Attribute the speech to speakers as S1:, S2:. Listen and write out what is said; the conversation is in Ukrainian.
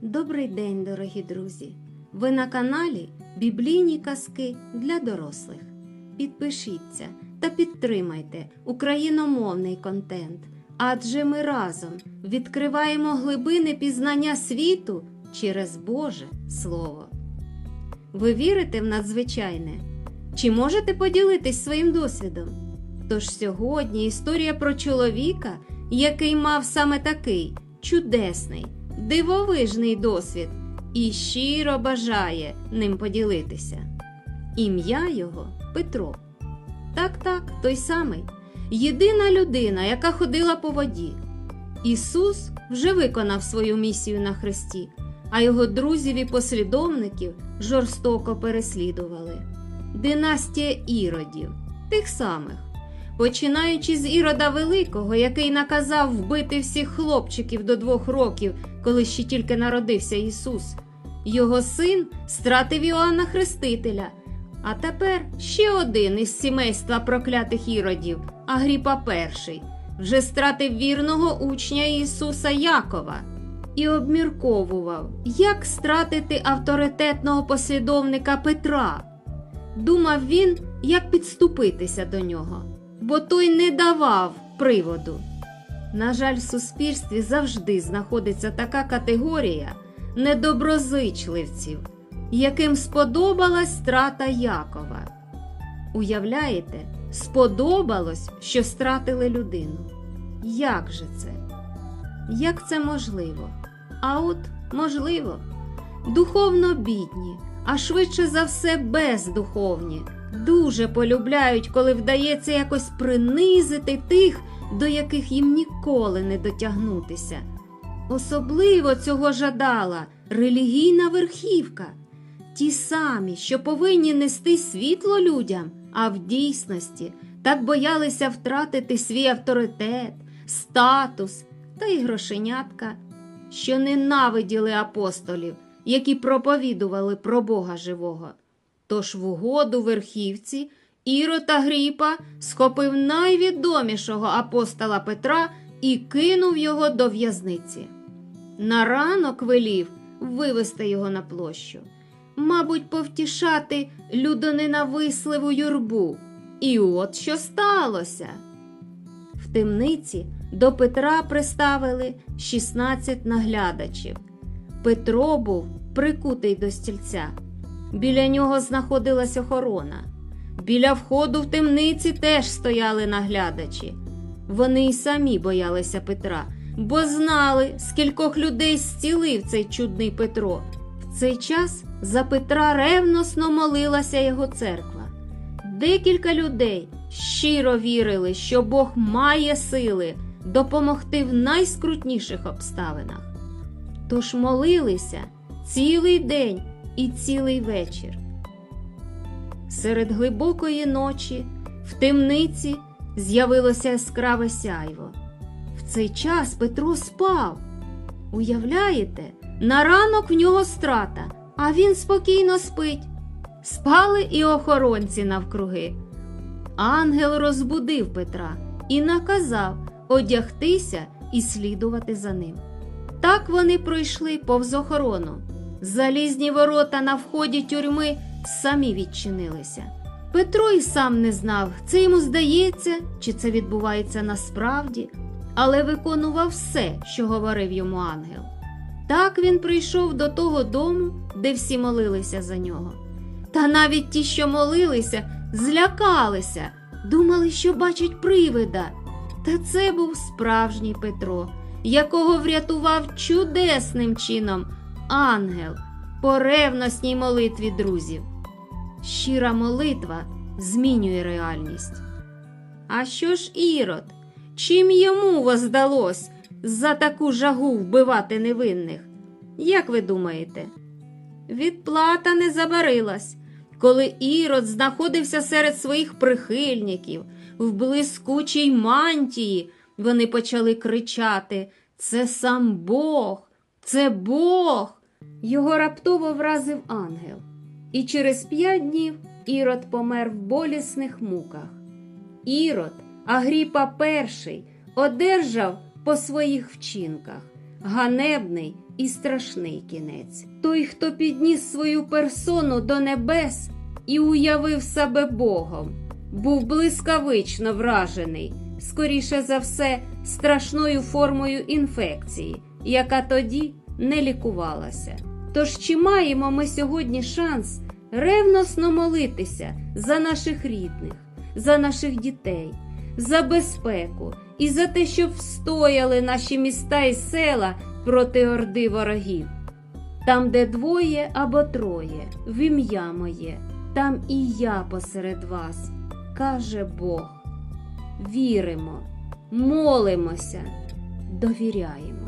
S1: Добрий день, дорогі друзі! Ви на каналі Біблійні казки для дорослих. Підпишіться та підтримайте україномовний контент, адже ми разом відкриваємо глибини пізнання світу через Боже Слово. Ви вірите в надзвичайне? Чи можете поділитись своїм досвідом? Тож сьогодні історія про чоловіка, який мав саме такий чудесний, дивовижний досвід і щиро бажає ним поділитися. Ім'я його Петро. Так, так, той самий. Єдина людина, яка ходила по воді. Ісус вже виконав свою місію на хресті, а його друзів і послідовників жорстоко переслідували. Династія іродів, тих самих. Починаючи з Ірода Великого, який наказав вбити всіх хлопчиків до двох років, коли ще тільки народився Ісус, його син стратив Іоанна Хрестителя. А тепер ще один із сімейства проклятих іродів, Агріпа І, вже стратив вірного учня Ісуса Якова і обмірковував, як стратити авторитетного послідовника Петра. Думав він, як підступитися до нього, бо той не давав приводу. На жаль, в суспільстві завжди знаходиться така категорія недоброзичливців, яким сподобалась страта Якова. Уявляєте, сподобалось, що стратили людину. Як же це? Як це можливо? А от можливо, духовно бідні, а швидше за все бездуховні, дуже полюбляють, коли вдається якось принизити тих, до яких їм ніколи не дотягнутися. Особливо цього жадала релігійна верхівка, ті самі, що повинні нести світло людям, а в дійсності так боялися втратити свій авторитет, статус та й грошенятка, що ненавиділи апостолів, які проповідували про Бога живого. Тож в угоду верхівці Ірод Агріпа схопив найвідомішого апостола Петра і кинув його до в'язниці. На ранок велів вивести його на площу, мабуть, повтішати людоненависливу юрбу. І от що сталося. В темниці до Петра приставили 16 наглядачів. Петро був прикутий до стільця. Біля нього знаходилась охорона. Біля входу в темниці теж стояли наглядачі. Вони й самі боялися Петра, бо знали, скількох людей зцілив цей чудний Петро. В цей час за Петра ревносно молилася його церква. Декілька людей щиро вірили, що Бог має сили допомогти в найскрутніших обставинах. Тож молилися цілий день і цілий вечір. Серед глибокої ночі в темниці з'явилося яскраве сяйво. В цей час Петро спав. Уявляєте, на ранок в нього страта, а він спокійно спить. Спали і охоронці навкруги. Ангел розбудив Петра і наказав одягтися і слідувати за ним. Так вони пройшли повз охорону. Залізні ворота на вході тюрми самі відчинилися. Петро і сам не знав, це йому здається, чи це відбувається насправді, але виконував все, що говорив йому ангел. Так він прийшов до того дому, де всі молилися за нього. Та навіть ті, що молилися, злякалися, думали, що бачать привида. Та це був справжній Петро, якого врятував чудесним чином ангел по ревносній молитві друзів. Щира молитва змінює реальність. А що ж Ірод? Чим йому воздалось за таку жагу вбивати невинних? Як ви думаєте? Відплата не забарилась, коли Ірод знаходився серед своїх прихильників в блискучій мантії, вони почали кричати Це сам Бог, це Бог. Його раптово вразив ангел, і через п'ять днів Ірод помер в болісних муках. Ірод, Агріпа І, одержав по своїх вчинках ганебний і страшний кінець. Той, хто підніс свою персону до небес і уявив себе Богом, був блискавично вражений, скоріше за все, страшною формою інфекції, яка тоді не лікувалася. Тож чи маємо ми сьогодні шанс ревносно молитися за наших рідних, за наших дітей, за безпеку і за те, щоб встояли наші міста і села проти орди ворогів? Там, де двоє або троє, в ім'я моє, там і я посеред вас, каже Бог. Віримо, молимося, довіряємо.